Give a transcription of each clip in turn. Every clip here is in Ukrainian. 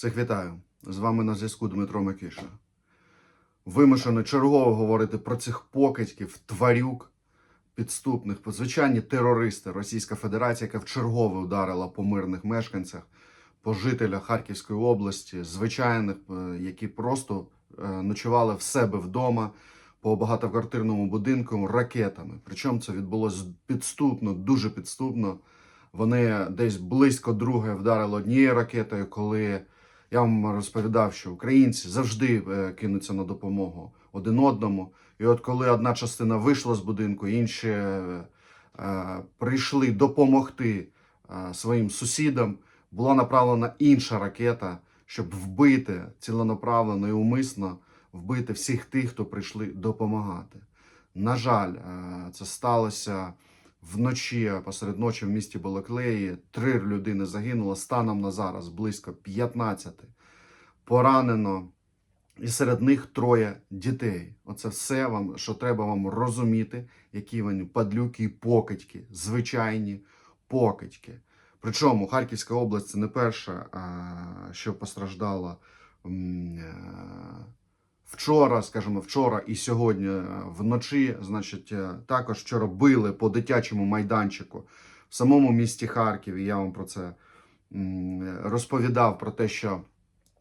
Всіх вітаю. З вами на зв'язку Дмитро Микиша. Вимушено чергово говорити про цих покидьків, тварюк, підступних, звичайні терористи Російська Федерація, яка вчергове ударила по мирних мешканцях, по жителях Харківської області, звичайних, е, які просто е, ночували в себе вдома по багатоквартирному будинку ракетами. Причому це відбулося підступно, дуже підступно. Вони десь близько друге вдарили однією ракетою, коли я вам розповідав, що українці завжди е, кинуться на допомогу один одному. І от коли одна частина вийшла з будинку, інші е, е, прийшли допомогти е, своїм сусідам, була направлена інша ракета, щоб вбити ціленаправлено і умисно вбити всіх тих, хто прийшли допомагати. На жаль, е, це сталося вночі, посеред ночі в місті Балаклеї. Три людини загинуло, станом на зараз близько 15. Поранено. І серед них троє дітей. Оце все вам, що треба вам розуміти, які вони падлюки і покидьки, звичайні покидьки. Причому Харківська область це не перша, що постраждала е, вчора, скажімо, вчора і сьогодні е, вночі. Значить, е, також вчора били по дитячому майданчику в самому місті Харків. Я вам про це розповідав про те, що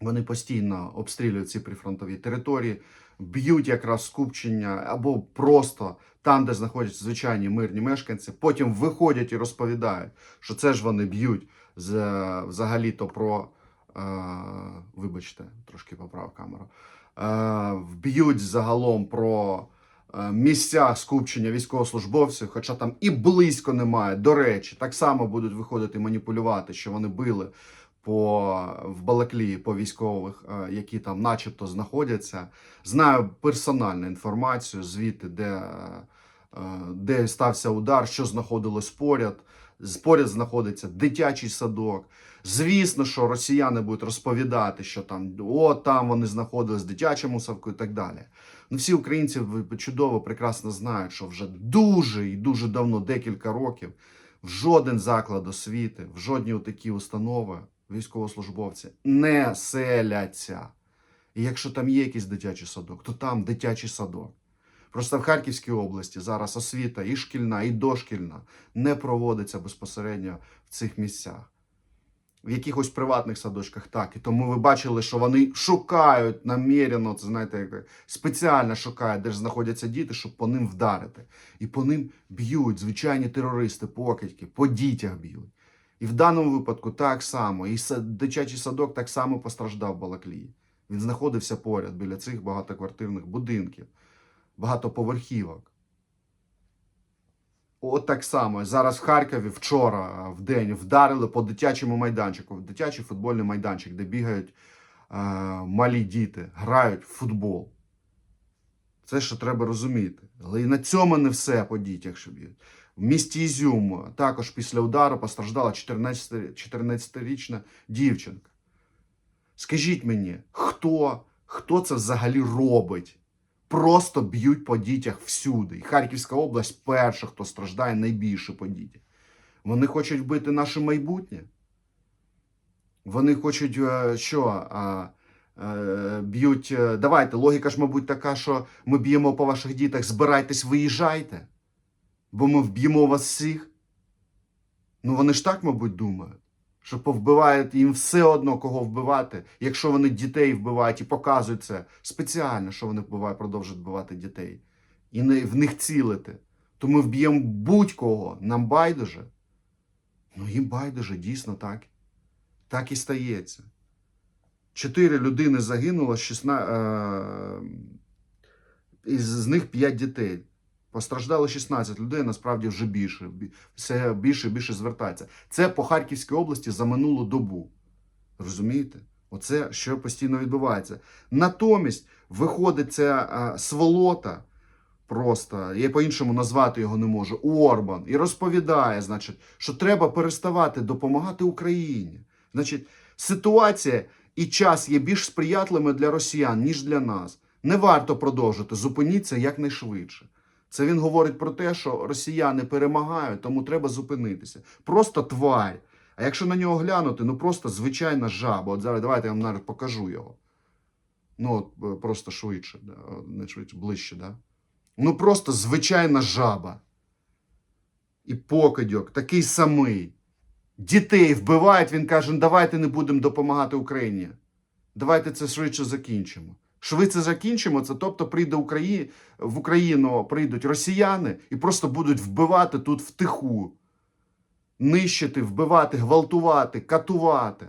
вони постійно обстрілюють ці прифронтові території, б'ють якраз скупчення або просто там, де знаходяться звичайні мирні мешканці. Потім виходять і розповідають, що це ж вони б'ють з- взагалі-то про. Е, вибачте, трошки поправ камеру. Е, вб'ють загалом про е, місця скупчення військовослужбовців, хоча там і близько немає. До речі, так само будуть виходити маніпулювати, що вони били по в Балаклії по військових, е, які там, начебто, знаходяться. Знаю персональну інформацію звідти, де, де стався удар, що знаходилось поряд. Поряд знаходиться дитячий садок. Звісно, що росіяни будуть розповідати, що там о, там вони знаходились в дитячому садку і так далі. Ну, всі українці чудово, прекрасно знають, що вже дуже і дуже давно, декілька років, в жоден заклад освіти, в жодні такі установи військовослужбовці не селяться. І якщо там є якийсь дитячий садок, то там дитячий садок. Просто в Харківській області зараз освіта і шкільна, і дошкільна не проводиться безпосередньо в цих місцях. В якихось приватних садочках так. І тому ви бачили, що вони шукають намірено, це знаєте, спеціально шукають, де ж знаходяться діти, щоб по ним вдарити. І по ним б'ють звичайні терористи, покидьки, по дітях б'ють. І в даному випадку так само. І дитячий садок так само постраждав Балаклії. Він знаходився поряд біля цих багатоквартирних будинків, багатоповерхівок. От так само. Зараз в Харкові вчора в день вдарили по дитячому майданчику, дитячий футбольний майданчик, де бігають е, малі діти, грають в футбол. Це що треба розуміти. Але і на цьому не все по дітях, що б'ють. В місті Ізюм також після удару постраждала 14 14-річна дівчинка. Скажіть мені, хто, хто це взагалі робить? Просто б'ють по дітях всюди. І Харківська область перша, хто страждає найбільше по дітях. Вони хочуть вбити наше майбутнє. Вони хочуть, е, що е, б'ють. е, Давайте, логіка ж, мабуть, така, що ми б'ємо по ваших дітях, збирайтесь, виїжджайте, бо ми вб'ємо вас всіх. Ну вони ж так, мабуть, думають, що повбивають їм все одно, кого вбивати, якщо вони дітей вбивають і показують це спеціально, що вони вбивають, продовжують вбивати дітей. І не в них цілити. То ми вб'ємо будь-кого, нам байдуже. Ну їм байдуже, дійсно так. Так і стається. Чотири людини загинуло, 16, е, із них 5 дітей. Постраждало 16 людей, насправді вже більше. Все більше і більше звертається. Це по Харківській області за минулу добу. Розумієте? Оце що постійно відбувається. Натомість виходить ця а, сволота, просто, я по-іншому назвати його не можу, Орбан, і розповідає, значить, що треба переставати допомагати Україні. Значить, ситуація і час є більш сприятливими для росіян, ніж для нас. Не варто продовжити, зупиніться якнайшвидше. Це він говорить про те, що росіяни перемагають, тому треба зупинитися. Просто тварь. А якщо на нього глянути, ну просто звичайна жаба. От зараз давайте я вам навіть покажу його. Ну, от е, просто швидше, да, не швидше, ближче, да? Ну, просто звичайна жаба. І покидьок, такий самий. Дітей вбивають, він каже, «Ну, давайте не будемо допомагати Україні. Давайте це швидше закінчимо. Швидше закінчимо це, тобто прийде Украї... в Україну прийдуть росіяни і просто будуть вбивати тут втиху. Нищити, вбивати, гвалтувати, катувати.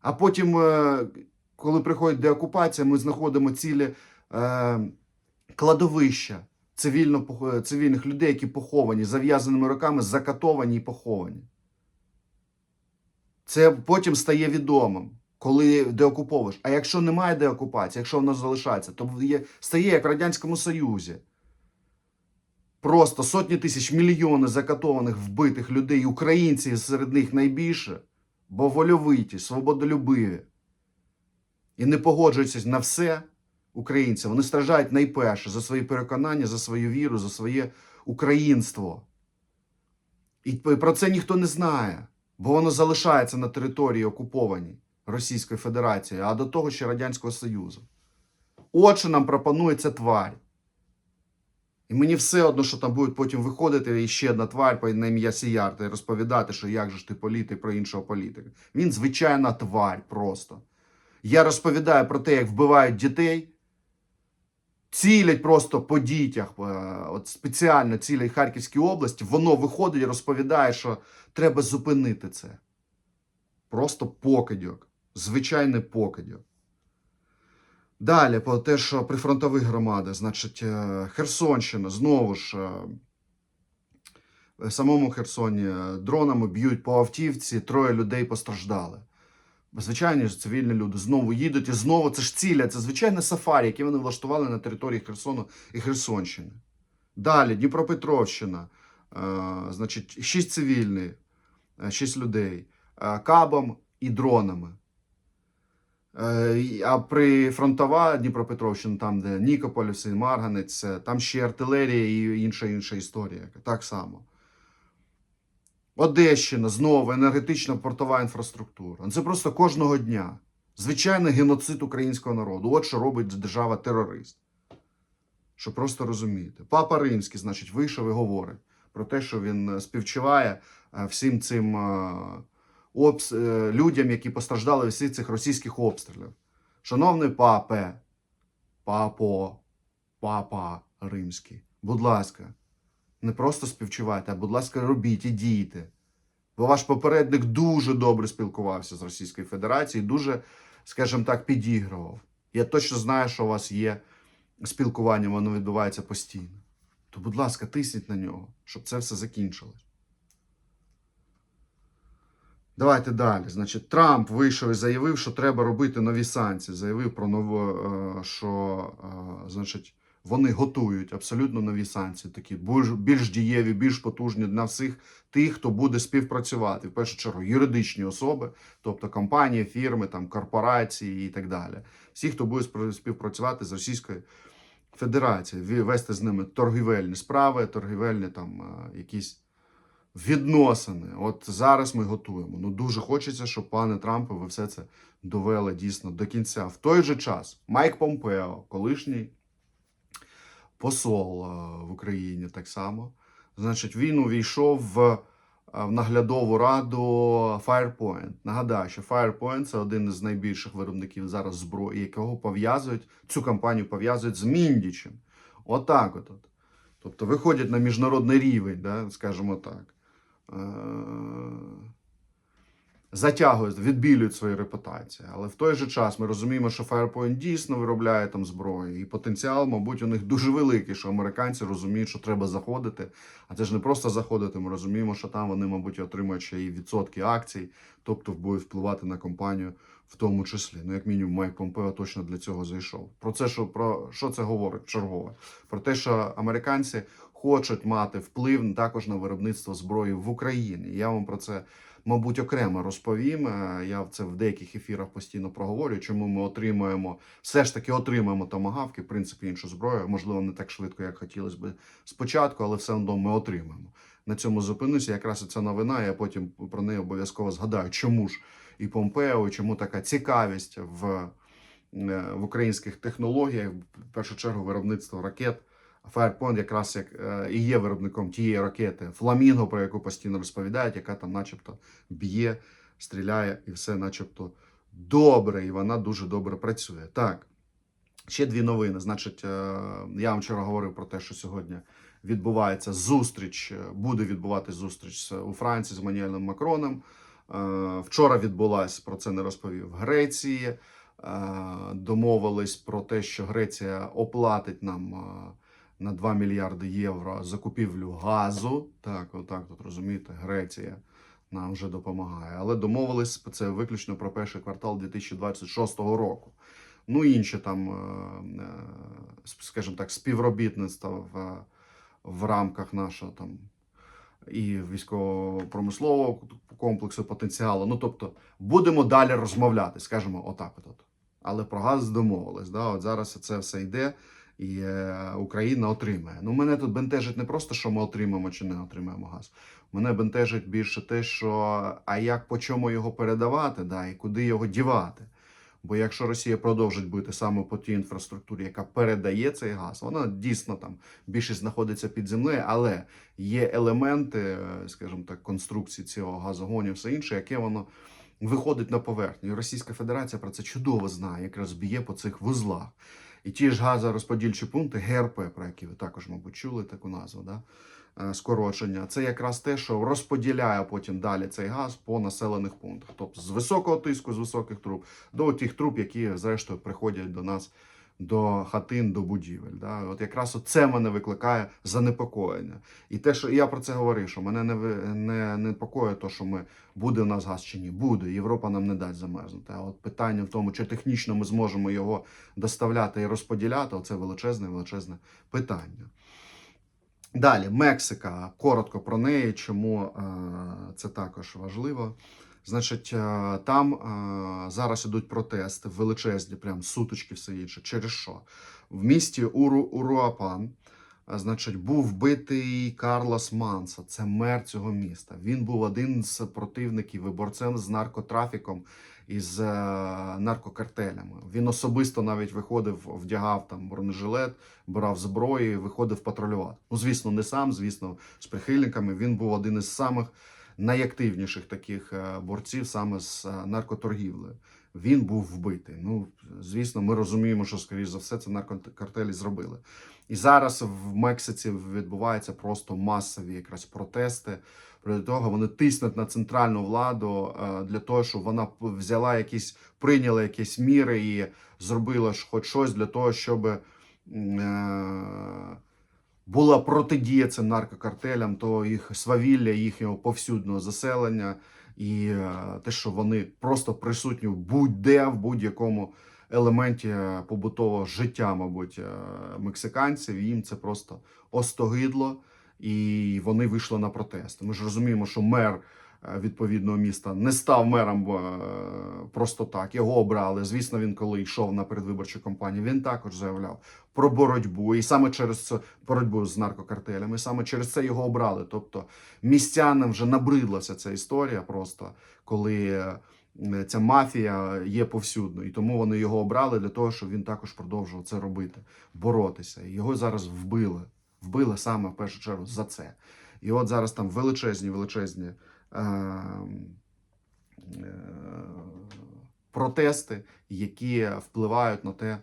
А потім, е, коли приходить деокупація, ми знаходимо цілі е, кладовища цивільно, цивільних людей, які поховані, зав'язаними руками, закатовані і поховані. Це потім стає відомим, коли деокуповуєш. А якщо немає деокупації, якщо воно залишається, то є, стає як в Радянському Союзі. Просто сотні тисяч, мільйони закатованих, вбитих людей, українці серед них найбільше, бо вольовиті, свободолюбиві. І не погоджуються на все українці. Вони страждають найперше за свої переконання, за свою віру, за своє українство. І про це ніхто не знає, бо воно залишається на території окупованій Російської Федерації, а до того ще Радянського Союзу. От що нам пропонує ця тварь. І мені все одно, що там будуть потім виходити і ще одна тварь по ім'я Сіярта і розповідати, що як же ж ти політик про іншого політика. Він звичайна тварь просто. Я розповідаю про те, як вбивають дітей, цілять просто по дітях, е, от спеціально цілять Харківській області, воно виходить і розповідає, що треба зупинити це. Просто покидьок. Звичайний покидьок. Далі, про те, що прифронтових громадах, значить, е, Херсонщина, знову ж, е, в самому Херсоні е, дронами б'ють по автівці, троє людей постраждали. Звичайні ж цивільні люди знову їдуть і знову це ж ціля, це звичайне сафарі, яке вони влаштували на території Херсону і Херсонщини. Далі Дніпропетровщина, значить, шість цивільних, шість людей, кабом і дронами. Е, і- А при фронтова Дніпропетровщина, там, де Нікополь, все, Марганець, е, там ще артилерія і інша інша історія. Так само. Одещина, знову енергетична портова інфраструктура. Ну, Це просто кожного дня. Звичайний геноцид українського народу. От що робить держава-терорист. Щоб просто розуміти. Папа Римський, значить, вийшов і говорить про те, що він е, співчуває всім цим обс... е, людям, які постраждали від всіх цих російських обстрілів. Шановний папе, папо, папа римський, будь ласка, не просто співчувайте, а будь ласка, робіть і дійте. Бо ваш попередник дуже добре спілкувався з Російською Федерацією, дуже, скажімо так, підігрував. Я точно знаю, що у вас є спілкування, воно відбувається постійно. То, будь ласка, тисніть на нього, щоб це все закінчилось. Давайте далі. Значить, Трамп вийшов і заявив, що треба робити нові санкції. Заявив про нову, е, що е, значить, вони готують абсолютно нові санкції, такі більш, більш дієві, більш потужні для всіх тих, хто буде співпрацювати. В першу чергу юридичні особи, тобто компанії, фірми, там, корпорації і так далі. Всі, хто буде співпрацювати з Російською Федерацією, вести з ними торгівельні справи, торгівельні там е, якісь відносини. От зараз ми готуємо. Ну дуже хочеться, щоб пане Трампе, ви все це довели дійсно до кінця. В той же час Майк Помпео, колишній посол е, в Україні, так само. Значить, він увійшов в, е, в наглядову раду Firepoint. Нагадаю, що Firepoint це один із найбільших виробників зараз зброї, якого пов'язують цю компанію пов'язують з Міндічем. Отак от. от. Тобто виходять на міжнародний рівень, да, скажімо так. Е, Затягують, відбілюють свою репутацію. Але в той же час ми розуміємо, що Firepoint дійсно виробляє там зброю, і потенціал, мабуть, у них дуже великий, що американці розуміють, що треба заходити. А це ж не просто заходити. Ми розуміємо, що там вони, мабуть, отримують ще і відсотки акцій, тобто будуть впливати на компанію в тому числі. Ну, як мінімум, Майк Помпео точно для цього зайшов. Про це, що про що це говорить чергове? Про те, що американці хочуть мати вплив також на виробництво зброї в Україні. Я вам про це. Мабуть, окремо розповім. Е, Я це в деяких ефірах постійно проговорюю, чому ми отримуємо, все ж таки отримуємо томагавки, в принципі, іншу зброю. Можливо, не так швидко, як хотілося б спочатку, але все одно ми отримаємо. на цьому зупинюся. Якраз ця новина, я потім про неї обов'язково згадаю, чому ж і Помпео, чому така цікавість в, е, в українських технологіях, в першу чергу виробництво ракет. Firepoint якраз як е, і є виробником тієї ракети Фламінго, про яку постійно розповідають, яка там, начебто, б'є, стріляє, і все, начебто, добре, і вона дуже добре працює. Так, ще дві новини. Значить, е, я вам вчора говорив про те, що сьогодні відбувається зустріч, е, буде відбуватись зустріч у Франції з Мануелем Макроном. Вчора відбулась, про це не розповів, Греції. Домовились про те, що Греція оплатить нам на 2 мільярди євро закупівлю газу. Так, отак тут розумієте, Греція нам вже допомагає. Але домовились це виключно про перший квартал 2026 року. Ну, і інші там, е, е, скажімо так, співробітництва в, в рамках нашого там і військово-промислового комплексу потенціалу. Ну, тобто, будемо далі розмовляти, скажімо, отак от. от. Але про газ домовились. Да? От зараз це все йде, і е, Україна отримає. Ну, мене тут бентежить не просто, що ми отримаємо чи не отримаємо газ. Мене бентежить більше те, що а як по чому його передавати, да, і куди його дівати. Бо якщо Росія продовжить бути саме по тій інфраструктурі, яка передає цей газ, вона дійсно там більшість знаходиться під землею, але є елементи, е, скажімо так, конструкції цього газогонів, все інше, яке воно виходить на поверхню. І Російська Федерація про це чудово знає, якраз б'є по цих вузлах. І ті ж газорозподільчі пункти, ГРП, про які ви також, мабуть, чули таку назву, да? е, скорочення, це якраз те, що розподіляє потім далі цей газ по населених пунктах. Тобто з високого тиску, з високих труб до тих труб, які зрештою приходять до нас до хатин, до будівель. Да? От якраз це мене викликає занепокоєння. І те, що я про це говорив, що мене не, не непокоїть то, що ми буде у нас газ чи ні, буде. Європа нам не дасть замерзнути. А от питання в тому, чи технічно ми зможемо його доставляти і розподіляти, це величезне, величезне питання. Далі, Мексика. Коротко про неї, чому е, це також важливо. Значить, е, там е, зараз ідуть протести, величезні, прям сутички, все інше. Через що? В місті Уру, Уруапан, е, значить, був вбитий Карлос Манса, це мер цього міста. Він був один з противників і борцем з наркотрафіком і з наркокартелями. Він особисто навіть виходив, вдягав там бронежилет, брав зброю, виходив патрулювати. Ну, звісно, не сам, звісно, з прихильниками. Він був один із самих найактивніших таких е, борців саме з е, наркоторгівлею. Він був вбитий. Ну, звісно, ми розуміємо, що, скоріш за все, це наркокартелі зробили. І зараз в Мексиці відбуваються просто масові якраз протести. Проти того вони тиснуть на центральну владу е, для того, щоб вона взяла якісь, прийняла якісь міри і зробила хоч щось для того, щоб була протидія цим наркокартелям, то їх свавілля, їхнього повсюдного заселення, і е, те, що вони просто присутні будь-де в будь-якому елементі е, побутового життя, мабуть, е, мексиканців. Їм це просто остогидло, і вони вийшли на протест. Ми ж розуміємо, що мер відповідного міста не став мером е, просто так. Його обрали. Звісно, він коли йшов на передвиборчу кампанію, він також заявляв про боротьбу, і саме через це боротьбу з наркокартелями, саме через це його обрали. Тобто містянам вже набридлася ця історія, просто коли е, ця мафія є повсюдно, і тому вони його обрали для того, щоб він також продовжував це робити, боротися. І Його зараз вбили. Вбили саме в першу чергу за це. І от зараз там величезні, величезні. Е- е- протести, які впливають на те,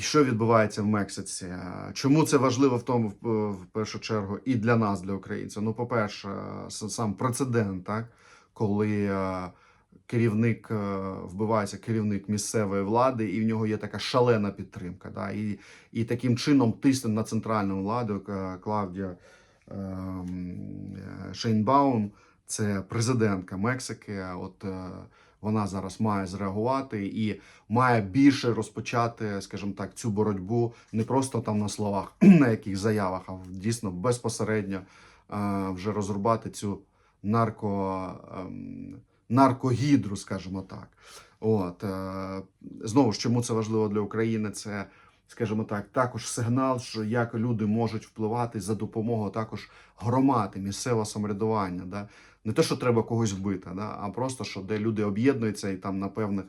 що відбувається в Мексиці. Е, Чому це важливо в тому, в- першу чергу, і для нас, для українців? Ну, по-перше, сам прецедент, так, коли е, керівник вбивається керівник місцевої влади, і в нього є така шалена підтримка. Да, і, і таким чином тисне на центральну владу Клавдія ем, Шейнбаум, це президентка Мексики. От е, вона зараз має зреагувати і має більше розпочати, скажімо так, цю боротьбу не просто там на словах, на яких заявах, а дійсно безпосередньо е, вже розрубати цю нарко, ем, наркогідру, скажімо так. От е, знову ж чому це важливо для України? Це скажімо так, також сигнал, що як люди можуть впливати за допомогою також громади, місцевого самоврядування. Да? Не те, що треба когось вбити, да? а просто що де люди об'єднуються і там на певних,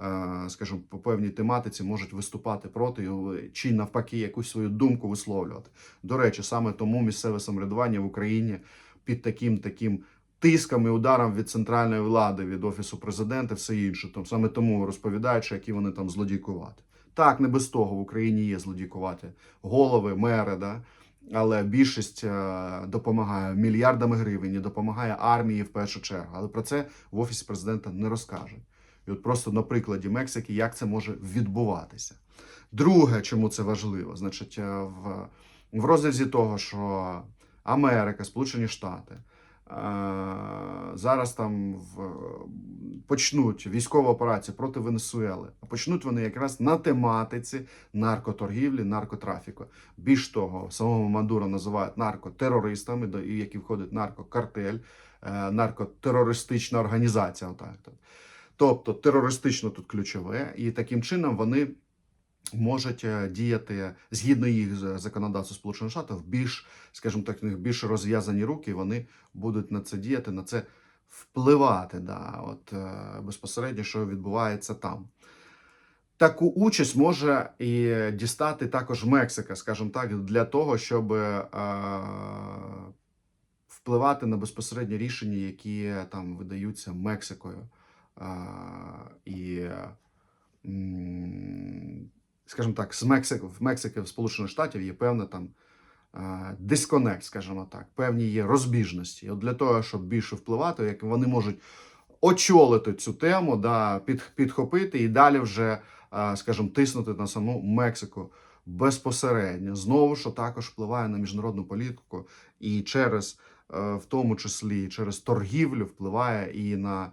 е, скажімо, по певній тематиці можуть виступати проти його, чи навпаки якусь свою думку висловлювати. До речі, саме тому місцеве самоврядування в Україні під таким таким тиском і ударом від центральної влади, від офісу президента, все інше. Там саме тому розповідають, що які вони там злодійкувати. Так, не без того в Україні є злодійкувати голови, мери, да? але більшість е, допомагає мільярдами гривень, допомагає армії в першу чергу. Але про це в офісі президента не розкажуть. І от просто на прикладі Мексики, як це може відбуватися. Друге, чому це важливо, значить, е, в, в розрізі того, що Америка, Сполучені Штати зараз там в, почнуть військову операцію проти Венесуели. А почнуть вони якраз на тематиці наркоторгівлі, наркотрафіку. Більш того, самого Мадуро називають наркотерористами, і які входить наркокартель, е, наркотерористична організація. Тобто терористично тут ключове, і таким чином вони можуть е, діяти згідно їх з- законодавства Сполучених Штатів, більш, скажімо так, більш розв'язані руки, вони будуть на це діяти, на це впливати. Да, от, е, безпосередньо, що відбувається там. Таку участь може і дістати також Мексика, скажімо так, для того, щоб е, впливати на безпосередні рішення, які там видаються Мексикою. Е, і, скажімо так, з Мексики, в Мексики в Сполучених Штатів є певна там дисконект, скажімо так, певні є розбіжності. І От для того, щоб більше впливати, як вони можуть очолити цю тему, да, під, підхопити і далі вже, скажімо, тиснути на саму Мексику безпосередньо. Знову що також впливає на міжнародну політику і через, е, в тому числі через торгівлю, впливає і на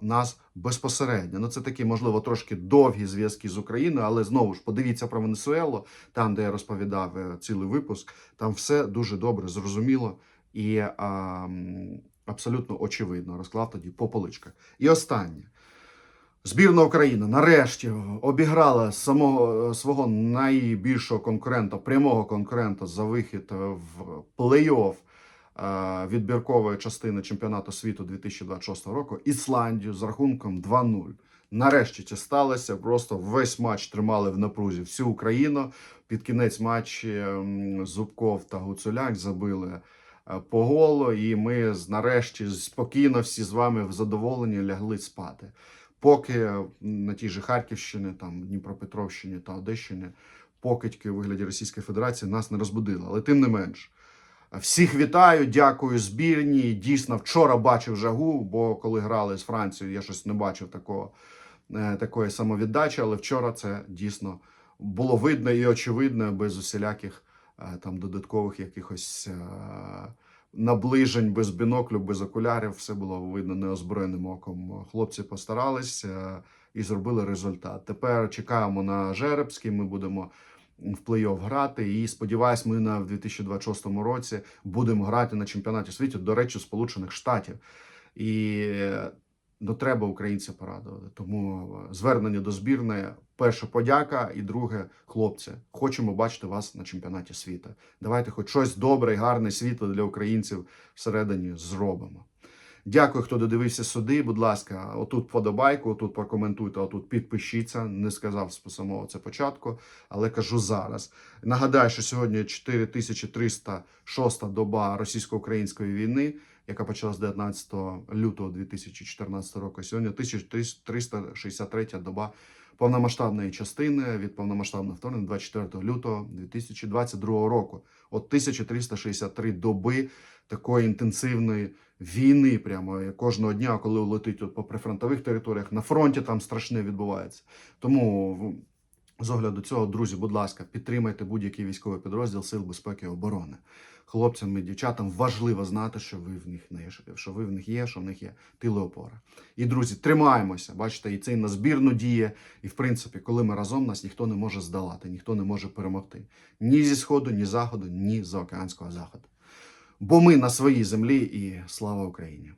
нас безпосередньо. Ну, це такі, можливо, трошки довгі зв'язки з Україною, але знову ж подивіться про Венесуелу, там, де я розповідав е, цілий випуск, там все дуже добре зрозуміло і а, абсолютно очевидно. Розклав тоді по поличках. І останнє. Збірна України нарешті обіграла самого е, свого найбільшого конкурента, прямого конкурента за вихід в плей-офф відбіркової частини чемпіонату світу 2026 року Ісландію з рахунком 2-0. Нарешті це сталося. Просто весь матч тримали в напрузі всю Україну. Під кінець матчі Зубков та Гуцуляк забили е, по голу, і ми нарешті спокійно всі з вами в задоволенні лягли спати. Поки на тій же Харківщині, там Дніпропетровщині та Одещині покидьки у вигляді Російської Федерації нас не розбудили. Але тим не менш, всіх вітаю, дякую збірні. Дійсно, вчора бачив жагу, бо коли грали з Францією, я щось не бачив такого, е, такої самовіддачі, але вчора це дійсно було видно і очевидно, без усіляких е, там додаткових якихось е, наближень, без біноклю, без окулярів. Все було видно неозброєним оком. Хлопці постарались е, і зробили результат. Тепер чекаємо на Жеребський. Ми будемо в плей-офф грати. І сподіваюсь, ми на в 2026 році будемо грати на чемпіонаті світу, до речі, Сполучених Штатів. І ну, треба українців порадувати. Тому е, звернення до збірної. Перше подяка, і друге, хлопці, хочемо бачити вас на чемпіонаті світу. Давайте хоч щось добре і гарне світло для українців всередині зробимо. Дякую, хто додивився сюди. Будь ласка, отут подобайку, отут прокоментуйте, отут підпишіться. Не сказав з самого це початку, але кажу зараз. Нагадаю, що сьогодні 4306 доба російсько-української війни, яка почалась 19 лютого 2014 року. Сьогодні 1363 доба повномасштабної частини від повномасштабного вторгнення 24 лютого 2022 року. От 1363 доби такої інтенсивної війни, прямо кожного дня, коли летить от по прифронтових територіях, на фронті там страшне відбувається. Тому з огляду цього, друзі, будь ласка, підтримайте будь-який військовий підрозділ Сил безпеки і оборони. Хлопцям і дівчатам важливо знати, що ви в них не що ви в них є, що в них є тили опора. І друзі, тримаємося. Бачите, і це на збірну діє. І в принципі, коли ми разом, нас ніхто не може здолати, ніхто не може перемогти. Ні зі сходу, ні заходу, ні з океанського заходу. Бо ми на своїй землі і слава Україні!